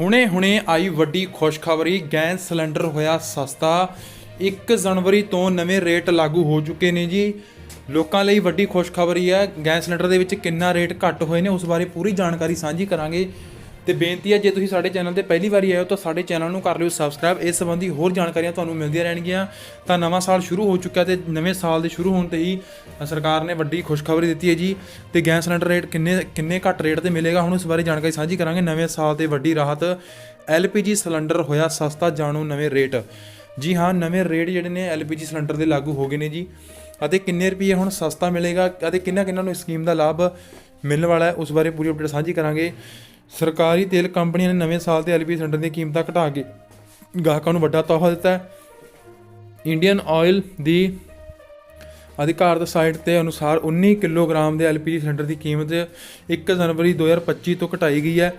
ਹੁਣੇ-ਹੁਣੇ ਆਈ ਵੱਡੀ ਖੁਸ਼ਖਬਰੀ, gas cylinder ਹੋਇਆ ਸਸਤਾ। 1 ਜਨਵਰੀ ਤੋਂ ਨਵੇਂ ਰੇਟ ਲਾਗੂ ਹੋ ਚੁੱਕੇ ਨੇ ਜੀ। ਲੋਕਾਂ ਲਈ ਵੱਡੀ ਖੁਸ਼ਖਬਰੀ ਹੈ। ਗੈਸ ਸਿਲੰਡਰ ਦੇ ਵਿੱਚ ਕਿੰਨਾ ਰੇਟ ਘੱਟ ਹੋਏ ਨੇ, ਉਸ ਬਾਰੇ ਪੂਰੀ ਜਾਣਕਾਰੀ ਸਾਂਝੀ ਕਰਾਂਗੇ। ਤੇ ਬੇਨਤੀ ਹੈ, ਜੇ ਤੁਸੀਂ ਸਾਡੇ ਚੈਨਲ ਤੇ ਪਹਿਲੀ ਵਾਰੀ ਆਏ ਹੋ, ਤਾਂ ਸਾਡੇ ਚੈਨਲ ਨੂੰ ਕਰ ਲਿਓ ਸਬਸਕ੍ਰਾਈਬ ਇਸ ਸੰਬੰਧੀ ਹੋਰ ਜਾਣਕਾਰੀਆਂ ਤੁਹਾਨੂੰ ਮਿਲਦੀਆਂ ਰਹਿਣਗੀਆਂ। ਤਾਂ ਨਵਾਂ ਸਾਲ ਸ਼ੁਰੂ ਹੋ ਚੁੱਕਿਆ ਤੇ ਨਵੇਂ ਸਾਲ ਦੇ ਸ਼ੁਰੂ ਹੋਣ ਤੇ ਹੀ ਸਰਕਾਰ ਨੇ ਵੱਡੀ ਖੁਸ਼ਖਬਰੀ ਦਿੱਤੀ ਹੈ ਜੀ। ਤੇ ਗੈਸ ਸਿਲੰਡਰ ਰੇਟ ਕਿੰਨੇ ਕਿੰਨੇ ਘੱਟ ਰੇਟ ਤੇ ਮਿਲੇਗਾ, ਹੁਣ ਇਸ ਬਾਰੇ ਜਾਣਕਾਰੀ ਸਾਂਝੀ ਕਰਾਂਗੇ। ਨਵੇਂ ਸਾਲ ਤੇ ਵੱਡੀ ਰਾਹਤ। LPG ਸਿਲੰਡਰ ਹੋਇਆ ਸਸਤਾ, ਜਾਣੋ ਨਵੇਂ ਰੇਟ। ਜੀ ਹਾਂ, ਨਵੇਂ ਰੇਟ ਜਿਹੜੇ ਨੇ LPG ਸਿਲੰਡਰ ਦੇ ਲਾਗੂ ਹੋ ਗਏ ਨੇ ਜੀ। ਅਤੇ ਕਿੰਨੇ ਰੁਪਏ ਹੁਣ ਸਸਤਾ ਮਿਲੇਗਾ ਅਤੇ ਕਿੰਨਾ ਕਿੰਨਾ ਨੂੰ ਇਸ ਸਕੀਮ ਦਾ ਲਾਭ ਮਿਲਣ ਵਾਲਾ ਹੈ, ਉਸ ਬਾਰੇ ਪੂਰੀ ਅਪਡੇਟ ਸਾਂਝੀ ਕਰਾਂਗੇ। ਸਰਕਾਰੀ ਤੇਲ ਕੰਪਨੀਆਂ ਨੇ ਨਵੇਂ ਸਾਲ ਤੇ LPG ਸਿਲੰਡਰ ਦੀਆਂ ਕੀਮਤਾਂ ਘਟਾ ਕੇ ਗਾਹਕਾਂ ਨੂੰ ਵੱਡਾ ਤੋਹਫਾ ਦਿੱਤਾ ਹੈ। ਇੰਡੀਅਨ ਆਇਲ ਦੀ ਅਧਿਕਾਰਤ ਸਾਈਟ ਤੇ ਅਨੁਸਾਰ 19 ਕਿਲੋਗ੍ਰਾਮ ਦੇ LPG ਸਿਲੰਡਰ ਦੀ ਕੀਮਤ 1 ਜਨਵਰੀ 2025 ਤੋਂ ਘਟਾਈ ਗਈ ਹੈ।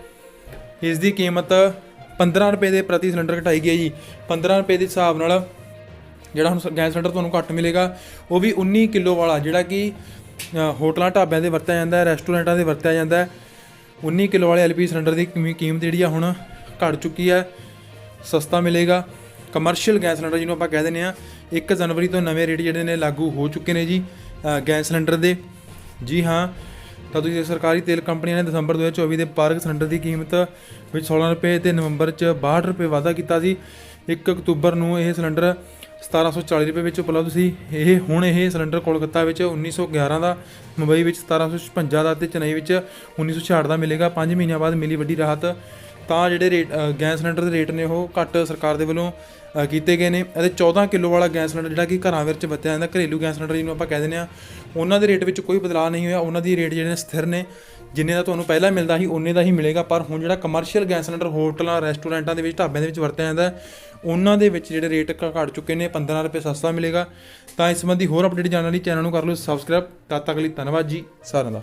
ਇਸ ਦੀ ਕੀਮਤ 15 ਰੁਪਏ ਦੇ ਪ੍ਰਤੀ ਸਿਲੰਡਰ ਘਟਾਈ ਗਈ ਹੈ ਜੀ। 15 ਰੁਪਏ ਦੇ ਹਿਸਾਬ ਨਾਲ ਜਿਹੜਾ ਹੁਣ ਗੈਸ ਸਿਲੰਡਰ ਤੁਹਾਨੂੰ ਘੱਟ ਮਿਲੇਗਾ, ਉਹ ਵੀ 19 ਕਿਲੋ ਵਾਲਾ ਜਿਹੜਾ ਕਿ ਹੋਟਲਾਂ, ਢਾਬਿਆਂ ਦੇ ਵਰਤਿਆ ਜਾਂਦਾ ਹੈ, ਰੈਸਟੋਰੈਂਟਾਂ ਦੇ ਵਰਤਿਆ ਜਾਂਦਾ ਹੈ। 19 ਕਿਲੋ ਵਾਲੇ ਐਲਪੀ ਸਿਲੰਡਰ ਦੀ ਕੀਮ- ਕੀਮਤ ਜਿਹੜੀ ਆ ਹੁਣ ਘਟ ਚੁੱਕੀ ਹੈ ਸਸਤਾ ਮਿਲੇਗਾ। ਕਮਰਸ਼ੀਅਲ ਗੈਸ ਸਿਲੰਡਰ ਜਿਹਨੂੰ ਆਪਾਂ ਕਹਿ ਦਿੰਦੇ ਆ 1 ਜਨਵਰੀ ਤੋਂ ਨਵੇਂ ਰੇਟ ਜਿਹੜੇ ਨੇ ਲਾਗੂ ਹੋ ਚੁੱਕੇ ਨੇ ਜੀ ਗੈਸ ਸਿਲੰਡਰ ਦੇ। ਜੀ ਹਾਂ, ਤਾਂ ਤੁਸੀਂ ਸਰਕਾਰੀ ਤੇਲ ਕੰਪਨੀਆਂ ਨੇ ਦਸੰਬਰ 2024 ਦੇ ਪਾਰਕ ਸਿਲੰਡਰ ਦੀ ਕੀਮਤ ਵਿੱਚ 16 ਰੁਪਏ ਤੇ ਨਵੰਬਰ 'ਚ 62 ਰੁਪਏ ਵਾਧਾ ਕੀਤਾ ਸੀ। 1 ਅਕਤੂਬਰ ਨੂੰ ਇਹ ਸਿਲੰਡਰ 1740 ਰੁਪਏ ਵਿੱਚ ਉਪਲਬਧ ਸੀ। ਇਹ ਹੁਣ ਇਹ ਸਿਲੰਡਰ ਕੋਲਕਾਤਾ ਵਿੱਚ 1911 ਦਾ, ਮੁੰਬਈ ਵਿੱਚ 1756 ਦਾ ਤੇ ਚੇਨਈ ਵਿੱਚ 1966 ਦਾ ਮਿਲੇਗਾ। 5 ਮਹੀਨਿਆਂ ਬਾਅਦ ਮਿਲੀ ਵੱਡੀ ਰਾਹਤ। ਤਾਂ ਜਿਹੜੇ ਰੇਟ ਗੈਸ ਸਿਲੰਡਰ ਦੇ ਰੇਟ ਨੇ ਉਹ ਘੱਟ ਸਰਕਾਰ ਦੇ ਵੱਲੋਂ ਕੀਤੇ ਗਏ ਨੇ। ਅਤੇ 14 ਕਿਲੋ ਵਾਲਾ ਗੈਸ ਸਿਲੰਡਰ ਜਿਹੜਾ ਕਿ ਘਰਾਂ ਵਿੱਚ ਵਰਤਿਆ ਜਾਂਦਾ, ਘਰੇਲੂ ਗੈਸ ਸਿਲੰਡਰ ਜਿਹਨੂੰ ਆਪਾਂ ਕਹਿ ਦਿੰਦੇ ਆ ਉਹਨਾਂ ਦੇ ਰੇਟ ਵਿੱਚ ਕੋਈ ਬਦਲਾਅ ਨਹੀਂ ਹੋਇਆ। ਉਹਨਾਂ ਦੀ ਰੇਟ ਜਿਹੜੇ ਨੇ ਸਥਿਰ ਨੇ। ਜਿੰਨੇ ਦਾ ਤੁਹਾਨੂੰ ਪਹਿਲਾਂ ਮਿਲਦਾ ਸੀ ਉਨੇ ਦਾ ਹੀ ਮਿਲੇਗਾ। ਪਰ ਹੁਣ ਜਿਹੜਾ ਕਮਰਸ਼ੀਅਲ ਗੈਸ ਸਿਲੰਡਰ ਹੋਟਲਾਂ ਰੈਸਟੋਰੈਂਟਾਂ ਦੇ ਵਿੱਚ, ਢਾਬਿਆਂ ਦੇ ਵਿੱਚ ਵਰਤਿਆ ਜਾਂਦਾ ਉਹਨਾਂ ਦੇ ਵਿੱਚ ਜਿਹੜੇ ਰੇਟ ਘ- ਘੱਟ ਚੁੱਕੇ ਨੇ 15 ਰੁਪਏ ਸਸਤਾ ਮਿਲੇਗਾ। ਤਾਂ ਇਸ ਸੰਬੰਧੀ ਹੋਰ ਅਪਡੇਟ ਜਾਣਨ ਲਈ ਚੈਨਲ ਨੂੰ ਕਰ ਲਓ ਸਬਸਕ੍ਰਾਈਬ ਤਦ ਤੱਕ ਲਈ ਧੰਨਵਾਦ ਜੀ। ਸਾਰਿਆਂ ਦਾ।